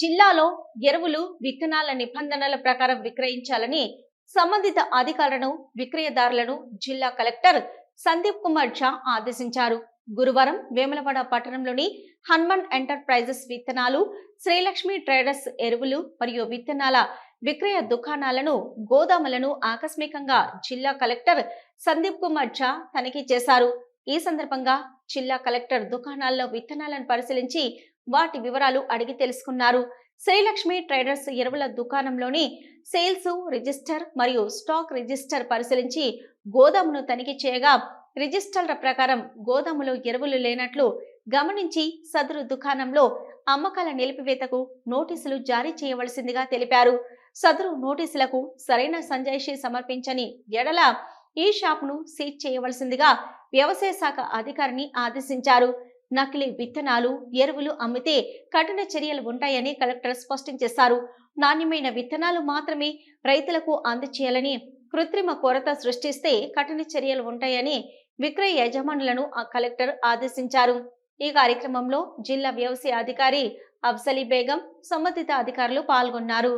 జిల్లాలో ఎరువులు విత్తనాల నిబంధనల ప్రకారం విక్రయించాలని సంబంధిత అధికారులను విక్రయదారులను జిల్లా కలెక్టర్ సందీప్ కుమార్ ఝా ఆదేశించారు. గురువారం వేములవాడ పట్టణంలోని హనుమాన్ ఎంటర్ప్రైజెస్ విత్తనాలు శ్రీలక్ష్మి ట్రేడర్స్ ఎరువులు మరియు విత్తనాల విక్రయ దుకాణాలను గోదాములను ఆకస్మికంగా జిల్లా కలెక్టర్ సందీప్ కుమార్ ఝా తనిఖీ చేశారు. ఈ సందర్భంగా జిల్లా కలెక్టర్ దుకాణాల్లో విత్తనాలను పరిశీలించి వాటి వివరాలు అడిగి తెలుసుకున్నారు. శ్రీలక్ష్మి ట్రేడర్స్ ఎరువుల దుకాణంలోని సేల్స్ రిజిస్టర్ మరియు స్టాక్ రిజిస్టర్ పరిశీలించి గోదామును తనిఖీ చేయగా రిజిస్టర్ల ప్రకారం గోదాములో ఎరువులు లేనట్లు గమనించి సదరు దుకాణంలో అమ్మకాల నిలిపివేతకు నోటీసులు జారీ చేయవలసిందిగా తెలిపారు. సదరు నోటీసులకు సరైన సంజాయిషి సమర్పించని ఎడల ఈ షాపును సీజ్ చేయవలసిందిగా వ్యవసాయ శాఖ అధికారిని ఆదేశించారు. నకిలీ విత్తనాలు ఎరువులు అమ్మితే కఠిన చర్యలు ఉంటాయని కలెక్టర్ స్పష్టం చేశారు. నాణ్యమైన విత్తనాలు మాత్రమే రైతులకు అందచేయాలని కృత్రిమ కొరత సృష్టిస్తే కఠిన చర్యలు ఉంటాయని విక్రయ యజమానులను ఆ కలెక్టర్ ఆదేశించారు. ఈ కార్యక్రమంలో జిల్లా వ్యవసాయ అధికారి అఫ్సలీ బేగం సంబంధిత అధికారులు పాల్గొన్నారు.